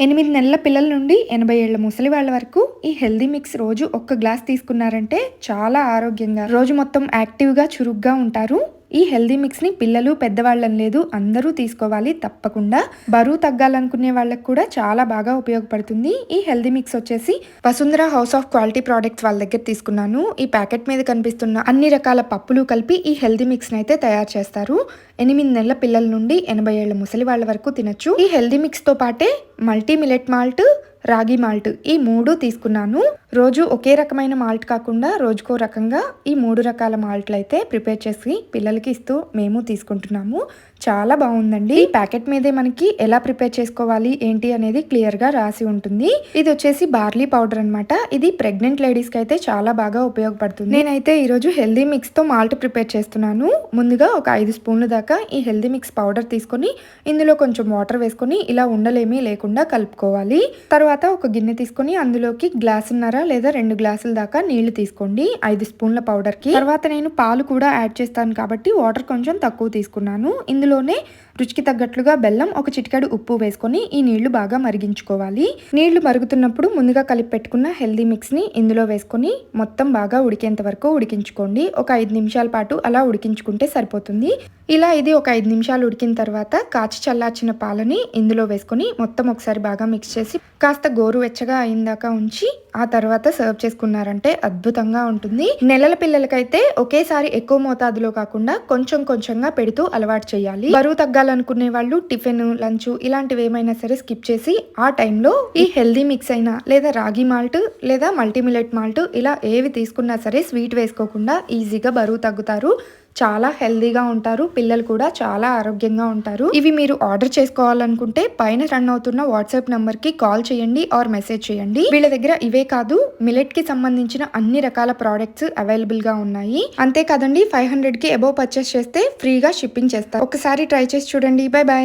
ఎనిమిది నెలల పిల్లల నుండి ఎనభై ఏళ్ళ ముసలి వాళ్ళ వరకు ఈ హెల్దీ మిక్స్ రోజు ఒక్క గ్లాస్ తీసుకున్నారంటే చాలా ఆరోగ్యంగా రోజు మొత్తం యాక్టివ్గా చురుగ్గా ఉంటారు. ఈ హెల్దీ మిక్స్ని పిల్లలు పెద్దవాళ్ళని లేదు అందరూ తీసుకోవాలి తప్పకుండా. బరువు తగ్గాలనుకునే వాళ్ళకి కూడా చాలా బాగా ఉపయోగపడుతుంది. ఈ హెల్దీ మిక్స్ వచ్చేసి Vasundhara house of quality products వాళ్ళ దగ్గర తీసుకున్నాను. ఈ ప్యాకెట్ మీద కనిపిస్తున్న అన్ని రకాల పప్పులు కలిపి ఈ హెల్దీ మిక్స్ని అయితే తయారు చేస్తారు. ఎనిమిది నెలల పిల్లల నుండి ఎనభై ఏళ్ళ ముసలి వాళ్ళ వరకు తినొచ్చు. ఈ హెల్దీ మిక్స్తో పాటే multi millet malt ragi malt. ఈ మూడు తీసుకున్నాను. రోజు ఒకే రకమైన మాల్ట్ కాకుండా రోజుకో రకంగా ఈ మూడు రకాల మాల్ట్లు అయితే ప్రిపేర్ చేసి పిల్లలకి ఇస్తూ మేము తీసుకుంటున్నాము. చాలా బాగుందండి. ఈ ప్యాకెట్ మీదే మనకి ఎలా ప్రిపేర్ చేసుకోవాలి ఏంటి అనేది క్లియర్గా రాసి ఉంటుంది. ఇది వచ్చేసి బార్లీ పౌడర్ అన్నమాట. ఇది ప్రెగ్నెంట్ లేడీస్కి అయితే చాలా బాగా ఉపయోగపడుతుంది. నేనైతే ఈ రోజు హెల్దీ మిక్స్తో మాల్ట్ ప్రిపేర్ చేస్తున్నాను. ముందుగా ఒక ఐదు స్పూన్ల దాకా ఈ హెల్దీ మిక్స్ పౌడర్ తీసుకొని ఇందులో కొంచెం వాటర్ వేసుకొని ఇలా ఉండలేమీ లేకుండా కలుపుకోవాలి. తర్వాత తర్వాత ఒక గిన్నె తీసుకొని అందులోకి గ్లాసున్నర లేదా రెండు గ్లాసుల దాకా నీళ్ళు తీసుకోండి ఐదు స్పూన్ల పౌడర్కి తర్వాత నేను పాలు కూడా యాడ్ చేస్తాను కాబట్టి వాటర్ కొంచెం తక్కువ తీసుకున్నాను. ఇందులోనే రుచికి తగ్గట్లుగా బెల్లం ఒక చిటికెడు ఉప్పు వేసుకొని ఈ నీళ్ళు బాగా మరిగించుకోవాలి. నీళ్ళు మరుగుతున్నప్పుడు ముందుగా కలిపి పెట్టుకున్న హెల్దీ మిక్స్ని ఇందులో వేసుకొని మొత్తం బాగా ఉడికేంత వరకు ఉడికించుకోండి. ఒక ఐదు నిమిషాల పాటు అలా ఉడికించుకుంటే సరిపోతుంది. ఇలా ఇది ఒక ఐదు నిమిషాలు ఉడికిన తర్వాత కాచి చల్లార్చిన పాలని ఇందులో వేసుకొని మొత్తం ఒకసారి బాగా మిక్స్ చేసి కాస్త గోరువెచ్చగా అయిందాక ఉంచి ఆ తర్వాత సర్వ్ చేసుకున్నారంటే అద్భుతంగా ఉంటుంది. నెలల పిల్లలకైతే ఒకేసారి ఎక్కువ మోతాదులో కాకుండా కొంచెం కొంచెంగా పెడుతూ అలవాటు చేయాలి. బరువు తగ్గాలనుకునే వాళ్ళు టిఫిన్ లంచ్ ఇలాంటివి ఏమైనా సరే స్కిప్ చేసి ఆ టైంలో ఈ హెల్దీ మిక్స్ అయినా లేదా రాగి మాల్ట్ లేదా మల్టీమిలెట్ మాల్ట్ ఇలా ఏవి తీసుకున్నా సరే స్వీట్ వేసుకోకుండా ఈజీగా బరువు తగ్గుతారు. చాలా హెల్దీగా ఉంటారు పిల్లలు కూడా చాలా ఆరోగ్యంగా ఉంటారు. ఇవి మీరు ఆర్డర్ చేసుకోవాలనుకుంటే పైన రన్ అవుతున్న వాట్సాప్ నంబర్కి కాల్ చేయండి ఆర్ మెసేజ్ చేయండి. వీళ్ళ దగ్గర ఇవే కాదు మిలెట్కి సంబంధించిన అన్ని రకాల ప్రోడక్ట్స్ అవైలబుల్గా ఉన్నాయి. అంతే కాదండి ఫైవ్ హండ్రెడ్కి అబౌవ్ పర్చేస్ చేస్తే ఫ్రీగా షిప్పింగ్ చేస్తారు. ఒకసారి ట్రై చేసి చూడండి. Bye bye